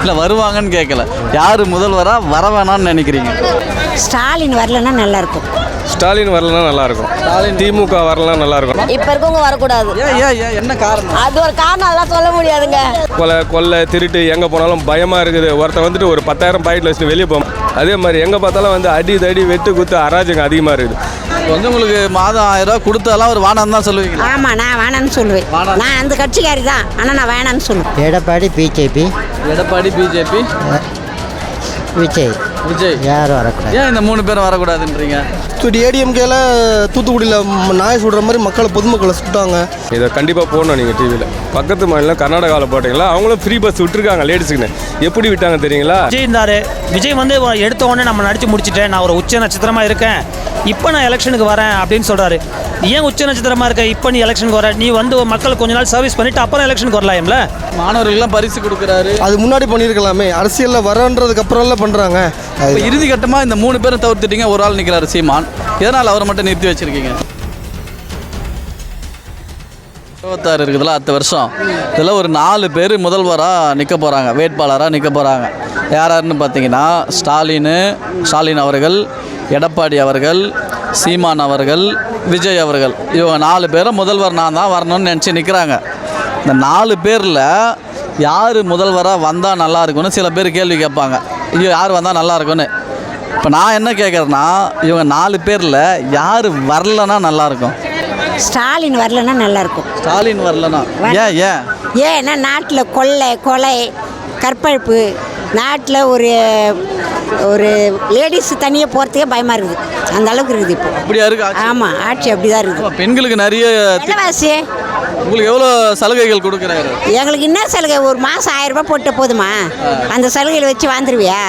இல்லை வருவாங்கன்னு கேட்கல. யார் முதல்வரா? வர வேணாம்னு நினைக்கிறீங்க? ஸ்டாலின் வரலன்னா நல்லா இருக்கும் ஸ்டாலின் வரலனா நல்லா இருக்கும் திமுக வரலனா நல்லா இருக்கும் இப்ப இருக்கவங்க வரக்கூடாது. ஏன் ஏன் ஏன் என்ன காரணம்? அது ஒரு காரணம் அதெல்லாம் சொல்ல முடியாதுங்க. கொலை கொள்ளை திருட்டு எங்கே போனாலும் பயமாக இருக்குது. ஒருத்தன் வந்துட்டு ஒரு பத்தாயிரம் பாக்கெட்டில் வச்சுட்டு வெளியே போவோம் அதே மாதிரி எங்கே பார்த்தாலும் வந்து அடி தடி வெட்டு குத்து அராஜகம் அதிகமாக இருக்குது. வந்து உங்களுக்கு மாதம் ஆயிரம் ரூபா கொடுத்தாலாம் ஒரு வானம் தான் சொல்லுவீங்களா? ஆமாம் நான் வேணான்னு சொல்லுவேன். நான் அந்த கட்சிக்காரி தான். ஆனால் நான் வேணான்னு சொல்லுவேன். எடப்பாடி பிஜேபி. எடப்பாடி பிஜேபி. விஜய். விஜய் யாரும் வரக்கூடாது. ஏன் இந்த மூணு பேரும் வரக்கூடாதுன்றீங்க? ஏடிஎம்கேல தூத்துக்குடியில் நாயை சுடுற மாதிரி மக்களை பொதுமக்களை சுட்டாங்க இதை கண்டிப்பாக போடணும் நீங்கள் டிவியில் பக்கத்து மாநிலம் கர்நாடகாவில் போட்டிங்களா? அவங்களும் ஃப்ரீ பஸ் விட்டுருக்காங்க லேடிஸுக்குன்னு எப்படி விட்டாங்க தெரியுங்களா? விஜய் இருந்தார். விஜய் வந்து எடுத்த உடனே நம்ம நடிச்சு முடிச்சிட்டேன். நான் ஒரு உச்ச நட்சத்திரமாக இருக்கேன். இப்போ நான் எலெக்ஷனுக்கு வரேன் அப்படின்னு சொல்கிறாரு ஏன் உச்ச நட்சத்திரமாக இருக்க? இப்போ நீ எலெக்ஷனுக்கு வர. நீ வந்து மக்கள் கொஞ்ச நாள் சர்வீஸ் பண்ணிவிட்டு அப்புறம் எலெக்ஷனுக்கு வரலாம்ல? மாணவர்களுக்கெல்லாம் பரிசு கொடுக்குறாரு. அது முன்னாடி பண்ணியிருக்கலாமே. அரசியலில் வரன்றதுக்கு அப்புறம்லாம் பண்ணுறாங்க இறுதி கட்டமாக இந்த மூணு பேரும் தவிர்த்துட்டீங்க ஒரு ஆள் நிற்கிறாரு சீமான். எதனால் அவரை மட்டும் நிறுத்தி வச்சிருக்கீங்க? இருபத்தாறு இருக்குதுல்ல அடுத்த வருஷம். இதில் ஒரு நாலு பேர் முதல்வராக நிற்க போகிறாங்க வேட்பாளராக நிற்க போகிறாங்க யார் யாருன்னு பார்த்தீங்கன்னா ஸ்டாலின் ஸ்டாலின் அவர்கள் எடப்பாடி அவர்கள் சீமான் அவர்கள் விஜய் அவர்கள். இவங்க நாலு பேரும் முதல்வர் நான் தான் வரணும்னு நினச்சி நிற்கிறாங்க இந்த நாலு பேரில் யார் முதல்வராக வந்தால் நல்லா இருக்கும்னு சில பேர் கேள்வி கேட்பாங்க. ஐயோ யார் வந்தால் நல்லா இருக்கும்னு. இப்போ நான் என்ன கேட்குறேன்னா இவங்க நாலு பேரில் யார் வரலன்னா நல்லாயிருக்கும் ஸ்டாலின் வரலன்னா நல்லா இருக்கும். ஸ்டாலின் வரலனா ஏன் ஏன்? ஏன்னா நாட்டில் கொள்ளை கொலை கற்பழிப்பு நாட்டில் ஒரு ஒரு லேடிஸ் தனியாக போகிறதுக்கே பயமாக இருக்குது. அந்த அளவுக்கு இருக்குது இப்போ. அப்படியா இருக்கு? ஆமாம் ஆட்சி அப்படி தான் இருக்குது பெண்களுக்கு நிறைய விலைவாசி உங்களுக்கு எவ்வளோ சலுகைகள் கொடுக்குறாரு? எங்களுக்கு என்ன சலுகை? ஒரு மாதம் ஆயிரம் ரூபாய் போட்டு போதுமா? அந்த சலுகையில் வச்சு வாழ்ந்துருவியா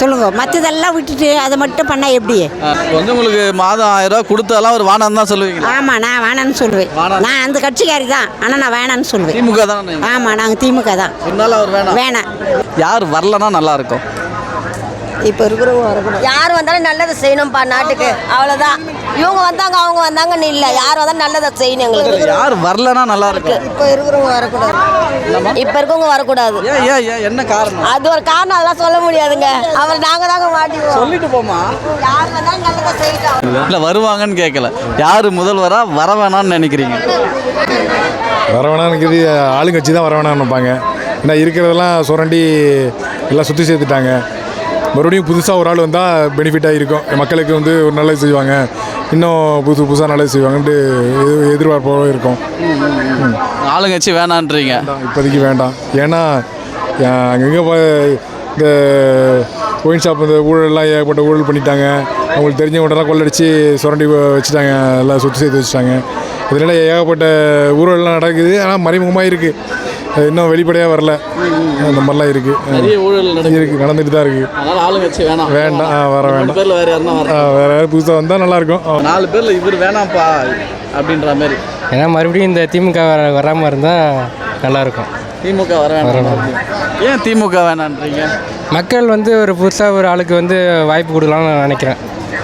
சொல்லுங்க. மற்றதெல்லாம் விட்டுட்டு அதை மட்டும் பண்ணால் எப்படி? வந்து உங்களுக்கு மாதம் ஆயிரம் ரூபா கொடுத்தாலாம் ஒரு வானம் தான் சொல்லுவீங்களா? ஆமாம் நான் வேணான்னு சொல்லுவேன். நான் அந்த கட்சிக்காரி தான். ஆனால் நான் வேணான்னு சொல்லுவேன். திமுக தானே ஆமாம் நாங்கள் திமுக தான். வேணாம். யார் வரலன்னா நல்லா இருக்கும். இப்போ இருக்கிறவங்க வரக்கூடாது. யார் வந்தாலும் நல்லதை செய்யணும்ப்பா நாட்டுக்கு. அவ்வளோதான் இவங்க வந்தாங்க அவங்க வந்தாங்கன்னு இல்லை. யார் வந்தாலும் நல்லதை செய்யணும் எங்களுக்கு. யார் வரலன்னா நல்லா இருக்கும். இப்போ இருக்கிறவங்க வரக்கூடாது. இப்போ இருக்கவங்க வரக்கூடாது. ஏன் ஏன் ஏன்? என்ன காரணம்? அது ஒரு காரணம் அதெல்லாம் சொல்ல முடியாதுங்க. அவர் நாங்கள் தாங்க மாட்டிக்குவோம். சொல்லிட்டு போமா யார் வந்தாலும் நல்லதை செய்யணும் இல்லை வருவாங்கன்னு கேட்கல யார் முதல்வராக வர வேணாம்னு நினைக்கிறீங்க? வர வேணாம்னுக்குது ஆளுங்கட்சி தான் வர வேணாம்னு நினைப்பாங்க. ஏன்னா இருக்கிறதெல்லாம் சுரண்டி எல்லாம் சுற்றி சேர்த்துட்டாங்க. மறுபடியும் புதுசாக ஒரு ஆள் வந்தால் பெனிஃபிட்டாக இருக்கும் மக்களுக்கு வந்து ஒரு நல்லது செய்வாங்க. இன்னும் புதுசு புதுசாக நல்லது செய்வாங்கன்ட்டு எதிர் எதிர்பார்ப்போடு இருக்கும். ஆளுங்கட்சி வேணான்றீங்க. இப்போதைக்கு வேண்டாம். ஏன்னா அங்கங்கே இந்த ஒயின் ஷாப் இந்த ஊழல்லாம் ஏகப்பட்ட ஊழல் பண்ணிட்டாங்க. அவங்களுக்கு தெரிஞ்சவங்கள்டெல்லாம் கொள்ளடிச்சு சுரண்டி வச்சுட்டாங்க. எல்லாம் சொத்து சேர்த்து வச்சுட்டாங்க. இதனால ஏகப்பட்ட ஊழல்லாம் நடக்குது. ஆனால் மறைமுகமாக இருக்குது இன்னும் வெளிப்படையாக வரல. அந்த மாதிரிலாம் இருக்குது நிறைய ஊழல் நடக்குது. இருக்குது நடந்துட்டு தான் இருக்குது அதனால ஆளுங்கட்சி வேணாம். வேண்டாம். வர வேண்டாம். பேர்ல வேற ஆ, வேற யாரும் புதுசாக வந்தால் நல்லாயிருக்கும். நாலு பேர்ல இவர் வேணாம்ப்பா அப்படின்ற மாதிரி. ஏன்னா மறுபடியும் இந்த திமுக வர வராமல் இருந்தால் நல்லாயிருக்கும். திமுக வர வேணாம். ஏன் திமுக வேணான்றீங்க? மக்கள் வந்து ஒரு புதுசாக ஒரு ஆளுக்கு வந்து வாய்ப்பு கொடுக்கலாம்னு நான் நினைக்கிறேன்.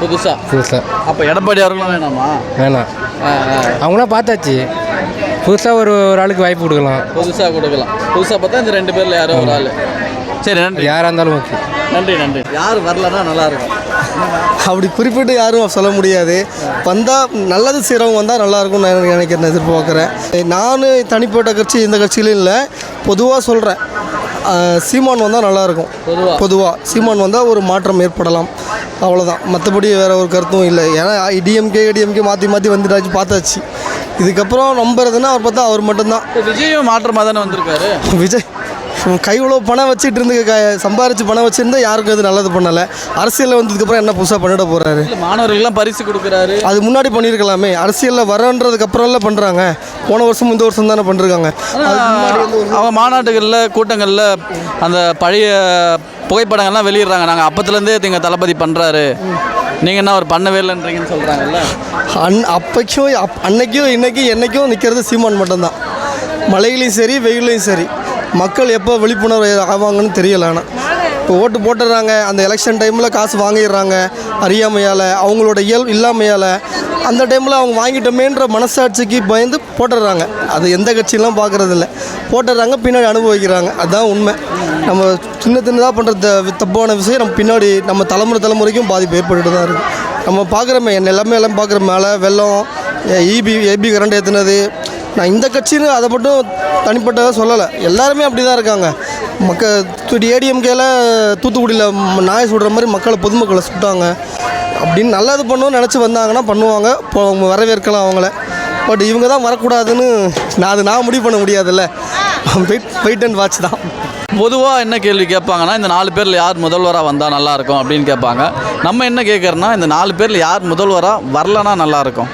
புதுசா? புதுசாக அப்ப எடப்பாடி அவர்களும் வேணாமா? வேணாம். அவங்களாம் பார்த்தாச்சு. புதுசாக ஒரு ஒரு ஆளுக்கு வாய்ப்பு கொடுக்கலாம். புதுசா கொடுக்கலாம். புதுசா பார்த்தா இந்த ரெண்டு பேர்ல யாரோ ஒரு ஆளு. சரி நன்றி. யாராக இருந்தாலும் ஓகே. நன்றி நன்றி. யார் வரலன்னா நல்லா இருக்கும். அப்படி குறிப்பிட்டு யாரும் சொல்ல முடியாது. வந்தால் நல்லது செய்கிறவங்க வந்தால் நல்லாயிருக்கும்னு நான் நினைக்கிறேன் எதிர்பார்க்குறேன். நான் தனிப்பட்ட கட்சி இந்த கட்சியிலும் இல்லை. பொதுவாக சொல்கிறேன் சீமான் வந்தால் நல்லாயிருக்கும் பொதுவா. பொதுவாக சீமான் வந்தால் ஒரு மாற்றம் ஏற்படலாம். அவ்வளோதான் மற்றபடி வேறு ஒரு கருத்தும் இல்லை. ஏன்னா டிஎம்கே ஏடிஎம்கே மாற்றி மாற்றி வந்துட்டாச்சு பார்த்தாச்சு. இதுக்கப்புறம் நம்புறதுன்னா அவர் பார்த்தா அவர் மட்டும்தான். விஜயும் மாற்றமா தானே வந்திருக்காரு? விஜய் கை இவ்வளோ பணம் வச்சுட்டு இருந்து க சம்பாரிச்சு பணம் வச்சுருந்தா யாருக்கும் அது நல்லது பண்ணலை. அரசியலில் வந்ததுக்கப்புறம் என்ன புதுசாக பண்ணிட போகிறாரு இல்ல மாணவர்களுக்கெல்லாம் பரிசு கொடுக்குறாரு. அது முன்னாடி பண்ணியிருக்கலாமே. அரசியலில் வரன்றதுக்கு அப்புறம்ல பண்ணுறாங்க போன வருஷம் இந்த வருஷம் தானே பண்ணிருக்காங்க. அவங்க மாநாட்டுகளில் கூட்டங்களில் அந்த பழைய புகைப்படங்கள்லாம் வெளியிடுறாங்க. நாங்கள் அப்பத்துலேருந்தே எங்கள் தளபதி பண்ணுறாரு நீங்கள் என்ன அவர் பண்ணவே இல்லைன்றீங்கன்னு சொல்கிறாங்கல்ல அன் அப்பைக்கும் அப் அன்னைக்கும் இன்றைக்கும் என்னைக்கும் நிற்கிறது சீமான் மட்டும்தான். மழையிலையும் சரி வெயிலையும் சரி. மக்கள் எப்போ விழிப்புணர்வு ஆவாங்கன்னு தெரியலை ஆனால் இப்போ ஓட்டு போட்டுடுறாங்க. அந்த எலெக்ஷன் டைமில் காசு வாங்கிடுறாங்க. அறியாமையால் அவங்களோட இயல் இல்லாமையால். அந்த டைமில் அவங்க வாங்கிட்டோமேன்ற மனசாட்சிக்கு பயந்து போட்டுடுறாங்க. அது எந்த கட்சியெல்லாம் பார்க்குறதில்ல. போட்டுடுறாங்க பின்னாடி அனுபவிக்கிறாங்க. அதுதான் உண்மை. நம்ம சின்ன சின்னதாக பண்ணுற தப்பான விஷயம். நம்ம பின்னாடி நம்ம தலைமுறை தலைமுறைக்கும் பாதிப்பு ஏற்பட்டுட்டு தான் இருக்குது நம்ம பார்க்குறோமே எல்லாமே எல்லாம் பார்க்குற மேலே வெள்ளம் இபி ஏபி கரண்ட் ஏற்றுனது நான் இந்த கட்சின்னு அதை மட்டும் தனிப்பட்டதாக சொல்லலை. எல்லாருமே அப்படி தான் இருக்காங்க மக்கள் ஏடிஎம்கேல தூத்துக்குடியில் நாயை சுடுற மாதிரி மக்களை பொதுமக்களை சுட்டாங்க. அப்படின்னு நல்லது பண்ணணும்னு நினச்சி வந்தாங்கன்னா பண்ணுவாங்க. இப்போ அவங்க வரவேற்கலாம் அவங்கள. பட் இவங்க தான் வரக்கூடாதுன்னு நான் அது நான் முடிவு பண்ண முடியாதுல்ல. வெயிட் வெயிட் அண்ட் வாட்ச் தான். பொதுவாக என்ன கேள்வி கேட்பாங்கன்னா இந்த நாலு பேரில் யார் முதல்வராக வந்தால் நல்லாயிருக்கும் அப்படின்னு கேட்பாங்க. நம்ம என்ன கேட்குறோன்னா இந்த நாலு பேரில் யார் முதல்வராக வரலனா நல்லாயிருக்கும்.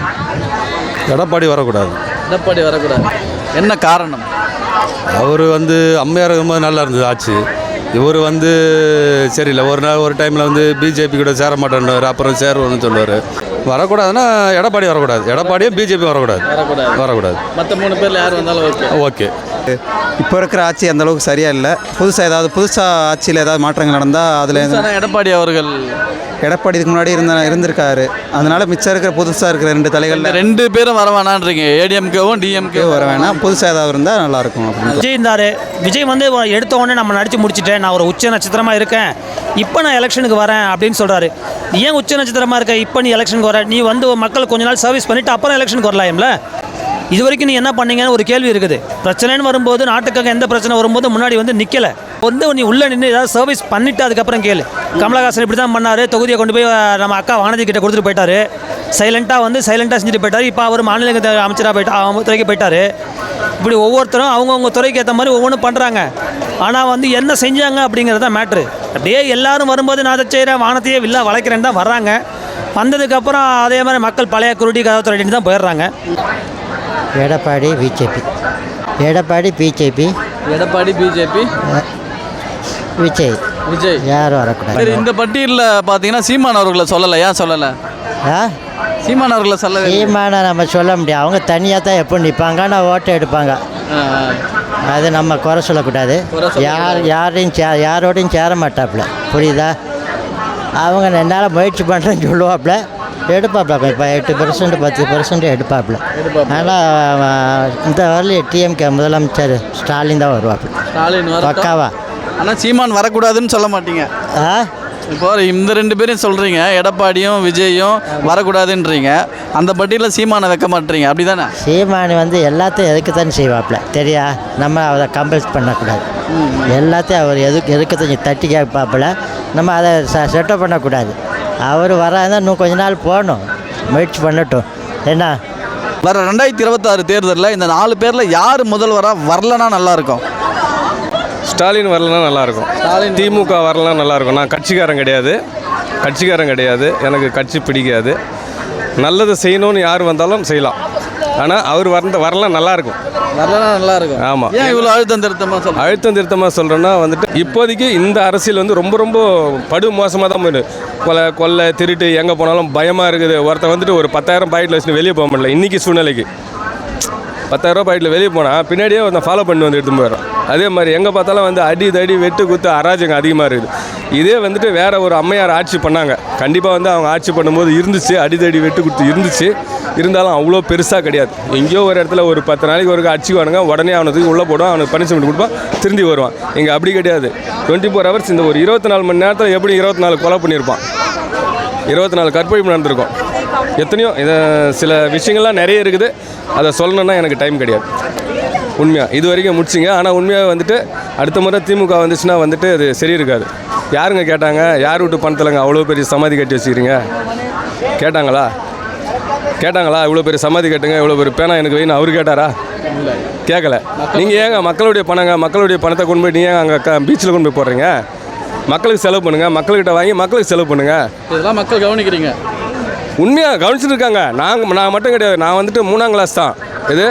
எடப்பாடி வரக்கூடாது. எடப்பாடி வரக்கூடாது. என்ன காரணம்? அவர் வந்து அம்மையார் இருக்கும்போது நல்லா இருந்தது ஆச்சு இவர் வந்து சரியில்லை. ஒரு நாள் ஒரு டைமில் வந்து பிஜேபி கூட சேர மாட்டேன்னாரு அப்புறம் சேருவோம்னு சொல்லுவார். வரக்கூடாதுன்னா எடப்பாடி வரக்கூடாது. எடப்பாடியும் பிஜேபி வரக்கூடாது. வரக்கூடாது. வரக்கூடாது. மற்ற மூணு பேரில் யார் வந்தாலும் ஓகே ஓகே. இப்போ இருக்கிற ஆட்சி அந்த அளவுக்கு சரியா இல்லை. புதுசாக ஏதாவது புதுசாக ஆட்சியில் ஏதாவது மாற்றங்கள் நடந்தால் அதில் எடப்பாடி அவர்கள் எடப்பாடி இதுக்கு முன்னாடி இருந்த இருந்திருக்காரு. அதனால மிச்சம் இருக்கிற புதுசாக இருக்கிற ரெண்டு இந்த தலைகளில் ரெண்டு பேரும் வர வேணான்றீங்க. ஏடிஎம்கேவும் டிஎம்கே வர வேணாம். புதுசாக ஏதாவது இருந்தால் நல்லாயிருக்கும் அப்படின்னு. விஜய் இருந்தார். விஜய் வந்து எடுத்த உடனே நம்ம நடித்து முடிச்சிட்டேன். நான் ஒரு உச்ச நட்சத்திரமாக இருக்கேன். இப்போ நான் எலெக்ஷனுக்கு வரேன் அப்படின்னு சொல்கிறாரு ஏன் உச்ச நட்சத்திரமாக இருக்க? இப்போ நீ எலெக்ஷனுக்கு வர. நீ வந்து மக்கள் கொஞ்ச நாள் சர்வீஸ் பண்ணிவிட்டு அப்புறம் எலெக்ஷனுக்கு வரலாம்ல? இது வரைக்கும் நீ என்ன பண்ணீங்கன்னு ஒரு கேள்வி இருக்குது. பிரச்சனைன்னு வரும்போது நாட்டுக்காக எந்த பிரச்சனை வரும்போது முன்னாடி வந்து நிற்கலை வந்து நீ உள்ளே நின்று ஏதாவது சர்வீஸ் பண்ணிவிட்டு அதுக்கப்புறம் கேளு. கமலஹாசன் இப்படி தான் பண்ணார். தொகுதியை கொண்டு போய் நம்ம அக்கா வானதி கிட்ட கொடுத்துட்டு போயிட்டாரு. சைலண்ட்டாக வந்து சைலண்ட்டாக செஞ்சுட்டு போயிட்டார். இப்போ அவர் மாநில அமைச்சராக போயிட்டா அவங்க துறைக்கு போயிட்டாரு. இப்படி ஒவ்வொருத்தரும் அவங்கவுங்க துறைக்கு ஏற்ற மாதிரி ஒவ்வொன்றும் பண்ணுறாங்க ஆனால் வந்து என்ன செஞ்சாங்க அப்படிங்கிறது தான் மேட்ரு அப்படியே எல்லாரும் வரும்போது நான் அதை செய்கிறேன் வானத்தையே வில்லா வளைக்கிறேன்னு தான் வர்றாங்க. வந்ததுக்கப்புறம் அதே மாதிரி மக்கள் பழைய குருடி கதவுத்துறைன்னு தான் போயிடுறாங்க. Edappadi BJP. Edappadi BJP. Edappadi BJP. Vijay. Vijay. யாரும் வரக்கூடாது. சரி இந்த பட்டியலில் பார்த்தீங்கன்னா சீமான் அவர்களை சொல்லலை. ஏன் சொல்லலை? ஆ? சீமான் அவர்களை இல்லை. சீமான நம்ம சொல்ல முடியாது. அவங்க தனியாக தான் எப்போ நிற்பாங்க நான் ஓட்டை எடுப்பாங்க. அது நம்ம குறை சொல்லக்கூடாது. யார் யாரையும் சே யாரோடையும் சேர மாட்டாப்புல. புரியுதா? அவங்க என்னால் முயற்சி பண்ணுறேன்னு சொல்லுவாப்புல. எடுப்பாப்புல இப்போ எட்டு பர்சன்ட் பத்து பர்சன்ட் எடுப்பாப்புல ஆனால் இந்த வரலையும் டிஎம்கே முதலமைச்சர் ஸ்டாலின் தான் வருவாப்புல ஸ்டாலின் பக்காவா? ஆனால் சீமான் வரக்கூடாதுன்னு சொல்ல மாட்டீங்க. ஆ? இப்போ இந்த ரெண்டு பேரையும் சொல்கிறீங்க எடப்பாடியும் விஜயும் வரக்கூடாதுன்றீங்க. அந்த பட்டியலில் சீமானை வைக்க மாட்டீங்க. அப்படி தானே சீமானி வந்து எல்லாத்தையும் எதுக்கு தான் செய்வாப்புல தெரியா? நம்ம அதை கம்பல்ஸ் பண்ணக்கூடாது. எல்லாத்தையும் அவர் எதுக்கு எதுக்கு தட்டி கேட்பாப்புல? நம்ம அதை செட்டப் பண்ணக்கூடாது. அவர் வராதான் இன்னும் கொஞ்ச நாள் போகணும். முயற்சி பண்ணட்டும். என்ன? வர ரெண்டாயிரத்தி இருபத்தாறு தேர்தலில் இந்த நாலு பேரில் யார் முதல்வராக வரலனா நல்லாயிருக்கும்? ஸ்டாலின் வரலன்னா நல்லாயிருக்கும். திமுக வரலன்னா நல்லாயிருக்கும். நான் கட்சிக்காரன் கிடையாது. கட்சிக்காரன் கிடையாது. எனக்கு கட்சி பிடிக்காது. நல்லதை செய்யணும்னு யார் வந்தாலும் செய்யலாம். ஆனால் அவர் வந்த வரலாம் நல்லாயிருக்கும் வரலனா நல்லாயிருக்கும் ஆமாம் ஏன் இவ்வளோ அழுத்தம் திருத்தமாக சொல்ல அழுத்தம் திருத்தமாக சொல்கிறேன்னா வந்துட்டு இப்போதைக்கு இந்த அரசியல் வந்து ரொம்ப ரொம்ப படு மோசமாக தான் போயிடுது. கொலை கொள்ளை திருட்டு எங்கே போனாலும் பயமாக இருக்குது. ஒருத்தன் வந்துட்டு ஒரு பத்தாயிரம் பாக்கெட்டில் வச்சுட்டு வெளியே போக முடியல. இன்றைக்கி சூழ்நிலைக்கு. பத்தாயிரரூபா பாக்கெட்டில் வெளியே போனால் பின்னாடியே வந்து ஃபாலோ பண்ணி வந்து எடுத்து போயிடும். அதே மாதிரி எங்கே பார்த்தாலும் வந்து அடி தடி வெட்டு குத்து அராஜகம் அதிகமாக இருக்குது. இதே வந்துட்டு வேற ஒரு அம்மையார் ஆட்சி பண்ணாங்க. கண்டிப்பாக வந்து அவங்க ஆட்சி பண்ணும்போது இருந்துச்சு அடிதடி வெட்டு குத்து இருந்துச்சு. இருந்தாலும் அவ்வளோ பெருசாக கிடையாது. எங்கேயோ ஒரு இடத்துல ஒரு பத்து நாளைக்கு ஒரு அடிச்சுக்குவானுங்க உடனே அவனுக்கு உள்ளே போடுவான் அவனுக்கு பனிஷ்மெண்ட் கொடுப்பான் திரும்பி வருவான். இங்கே அப்படி கிடையாது. டுவெண்ட்டி ஃபோர் ஹவர்ஸ் இந்த ஒரு இருபத்தி நாலு மணி நேரத்தில் எப்படி இருபத்தி நாலு கொலை பண்ணியிருப்பான்? இருபத்தி நாலு கற்பழிப்பு நடந்திருக்கும். எத்தனையோ இதை சில விஷயங்கள்லாம் நிறைய இருக்குது. அதை சொல்லணுன்னா எனக்கு டைம் கிடையாது. உண்மையாக இது வரைக்கும் முடிச்சிங்க. ஆனால் உண்மையாக வந்துட்டு அடுத்த முறை திமுக வந்துச்சுன்னா வந்துட்டு அது சரி இருக்காது. யாருங்க கேட்டாங்க? யார் வீட்டு பணத்தில்ங்க அவ்வளோ பெரிய சமாதி கட்டி வச்சுக்கிறீங்க? கேட்டாங்களா? கேட்டாங்களா? இவ்வளோ பெரிய சமாதி கட்டுங்க இவ்வளோ பெரிய பேனா எனக்கு வேணும் அவர் கேட்டாரா? கேட்கல நீங்கள் ஏங்க மக்களுடைய பணங்க மக்களுடைய பணத்தை கொண்டு போய் நீங்கள் அங்கே பீச்சில் கொண்டு போய் போடுறீங்க? மக்களுக்கு செலவு பண்ணுங்கள் மக்கள்கிட்ட வாங்கி மக்களுக்கு செலவு பண்ணுங்கள் இதெல்லாம் மக்கள் கவனிக்கிறீங்க. உண்மையாக கவனிச்சுட்டு இருக்காங்க நாங்கள் நான் மட்டும் கிடையாது. நான் வந்துட்டு மூணாம் கிளாஸ் தான். இது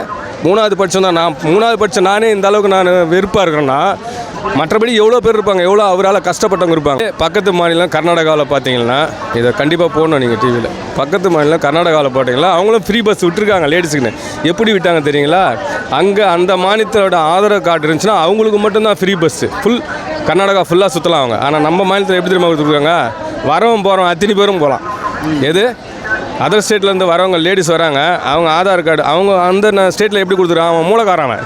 மூணாவது பட்சம் தான். நான் மூணாவது பட்சம் நானே இந்த அளவுக்கு நான் வெறுப்பாக இருக்கிறேன்னா மற்றபடி எவ்வளோ பேர் இருப்பாங்க? எவ்வளோ அவரால் கஷ்டப்பட்டவங்க இருப்பாங்க? பக்கத்து மாநிலம் கர்நாடகாவில் பார்த்தீங்கன்னா இதை கண்டிப்பாக போடணும் நீங்கள் டிவியில் பக்கத்து மாநிலம் கர்நாடகாவில் பார்த்தீங்களா அவங்களும் ஃப்ரீ பஸ் விட்டுருக்காங்க லேடிஸுக்குன்னு எப்படி விட்டாங்க தெரியுங்களா? அங்கே அந்த மாநிலத்தோட ஆதரவு கார்டு இருந்துச்சுன்னா அவங்களுக்கு மட்டும்தான் ஃப்ரீ பஸ்ஸு ஃபுல் கர்நாடகா ஃபுல்லாக சுற்றலாம் அவங்க. ஆனால் நம்ம மாநிலத்தில் எப்படி தெரியுமா கொடுத்துருக்காங்க? வரவன் போகிறோம் அத்தனை பேரும் போகலாம் எது? அதர் ஸ்டேட்லேருந்து வரவங்க லேடிஸ் வராங்க அவங்க ஆதார் கார்டு அவங்க அந்த ஸ்டேட்டில் எப்படி கொடுத்துருவான் அவன் மூலக்காரன் அவன்.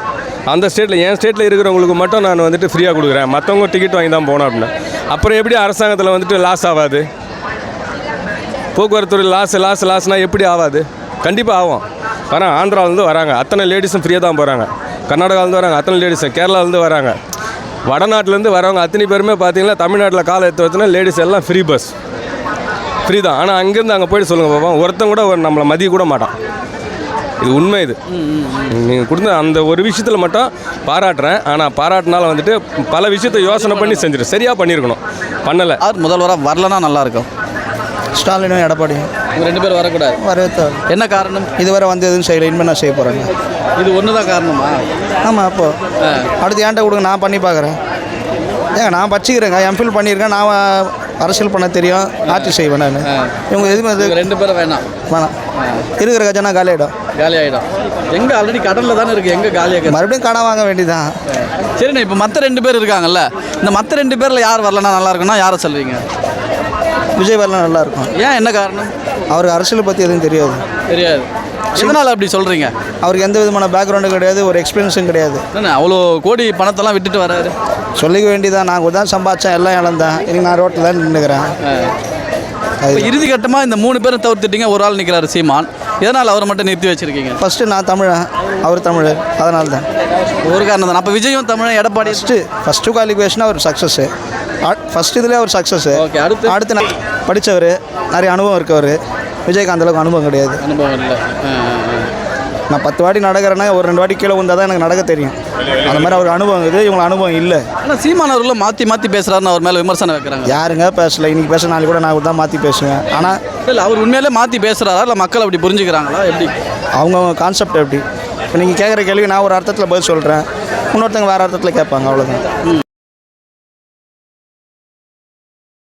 அந்த ஸ்டேட்டில் என் ஸ்டேட்டில் இருக்கிறவங்களுக்கு மட்டும் நான் வந்துட்டு ஃப்ரீயாக கொடுக்குறேன். மற்றவங்க டிக்கெட் வாங்கி தான் போகணும் அப்படின்னு. அப்புறம் எப்படி அரசாங்கத்தில் வந்துட்டு லாஸ் ஆகாது போக்குவரத்துறை லாஸ் லாஸ் லாஸ்னால் எப்படி ஆகாது கண்டிப்பாக ஆகும். வரேன் ஆந்திராவிலேருந்து வராங்க. அத்தனை லேடிஸும் ஃப்ரீயாக தான் போகிறாங்க கர்நாடகாவிலேருந்து வராங்க அத்தனை லேடிஸும் கேரளாவிலேருந்து வராங்க. வடநாட்டிலேருந்து வரவங்க அத்தனை பேருமே பார்த்தீங்கன்னா தமிழ்நாட்டில் காலை எடுத்து வச்சுன்னா லேடிஸ் எல்லாம் ஃப்ரீ பஸ் ஃப்ரீ தான் ஆனால் அங்கேருந்து அங்கே போயிட்டு சொல்லுங்கள் பாப்பா. ஒருத்தன் கூட ஒரு நம்மளை மதிய கூட மாட்டான். இது உண்மை இது. நீங்கள் கொடுத்த அந்த ஒரு விஷயத்தில் மட்டும் பாராட்டுறேன். ஆனால் பாராட்டினால வந்துட்டு பல விஷயத்தை யோசனை பண்ணி செஞ்சிரு. சரியாக பண்ணியிருக்கணும் பண்ணலை. யார் முதல்வராக வரலனா நல்லா இருக்கும் ஸ்டாலினும் எடப்பாடியும் இவங்க ரெண்டு பேரும் வரக்கூடாது. வரவேற்று என்ன காரணம்? இதுவரை வந்து எதுவும் செய்யலை. இனிமேல் நான் செய்ய போகிறேங்க இது ஒன்று தான் காரணமா? ஆமாம் அப்போ. அடுத்து ஏன்ட்ட கொடுங்க நான் பண்ணி பார்க்குறேன். ஏங்க நான் பச்சிக்கிறேங்க. எம்ஃபில் பண்ணியிருக்கேன். நான் அரசியல் பண்ண தெரியும் ஆட்சி செய்வேன் நான். இவங்க எதுவுமே ரெண்டு பேரும் வேணாம். வேணாம். இருக்கிற கஜனா காலியாயிடும். காலி ஆகிடும் எங்கே ஆல்ரெடி கடலில் தானே இருக்குது எங்கே காலியாக மறுபடியும் கடன் வாங்க வேண்டியதான் சரிண்ணே இப்போ மற்ற ரெண்டு பேர் இருக்காங்கல்ல இந்த மற்ற ரெண்டு பேரில் யார் வரலனா நல்லா இருக்குன்னா யாரை சொல்வீங்க? விஜய் வரலாம் நல்லா இருக்கும். ஏன் என்ன காரணம்? அவருக்கு அரசியலை பற்றி எதுவும் தெரியாது. தெரியாது. எதனால் அப்படி சொல்கிறீங்க அவருக்கு எந்த விதமான பேக்ரவுண்டும் கிடையாது ஒரு எக்ஸ்பீரியன்ஸும் கிடையாது. அவ்வளோ கோடி பணத்தெல்லாம் விட்டுட்டு வராரு. சொல்லிக்க வேண்டியதான் நான் கூட தான் சம்பாதிச்சேன் எல்லாம் இழந்தேன். இன்னைக்கு நான் ரோட்டில் தான் நின்றுக்கிறேன் இறுதி கட்டமாக இந்த மூணு பேரும் தவிர்த்துட்டீங்க ஒரு ஆள் நிற்கிறாரு சீமான். எதனால் அவரை மட்டும் நிறுத்தி வச்சிருக்கீங்க? ஃபஸ்ட்டு நான் தமிழன் அவர் தமிழ் அதனால தான் ஒரு காரணம் தான். அப்போ விஜயும் தமிழன் எடப்பாடி? ஃபஸ்ட்டு ஃபஸ்ட்டு குவாலிஃபிகேஷன் அவர் சக்ஸஸ்ஸு ஃபஸ்ட் இதுலேயே அவர் சக்ஸஸ்ஸு ஓகே அடுத்து? அடுத்து நான் படித்தவர் நிறைய அனுபவம் இருக்கவர். விஜய்காந்த் அளவுக்கு அனுபவம் கிடையாது. அனுபவம் இல்லை. நான் பத்து வாட்டி நடக்கிறேன்னா ஒரு ரெண்டு வாட்டி கீழே வந்தால் தான் எனக்கு நடக்க தெரியும். அந்த மாதிரி அவருக்கு அனுபவம் இருக்குது இவங்களுக்கு அனுபவம் இல்லை. ஆனால் சீமான் மாற்றி மாற்றி பேசுகிறாருன்னு அவர் மேலே விமர்சனம் வைக்கிறாங்க. யாருங்க பேசல? இன்னைக்கு பேச நாளைக்கு கூட நான் தான் மாற்றி பேசுவேன். ஆனால் இல்லை அவர் உண்மையிலே மாற்றி பேசுகிறாரா இல்லை மக்கள் அப்படி புரிஞ்சுக்கிறாங்களா? எப்படி? அவங்கவுங்க கான்செப்ட் எப்படி? இப்போ நீங்கள் கேட்குற கேள்வி நான் ஒரு அர்த்தத்தில் பதில் சொல்கிறேன் இன்னொருத்தங்க வேறு அர்த்தத்தில் கேட்பாங்க அவ்வளோதான்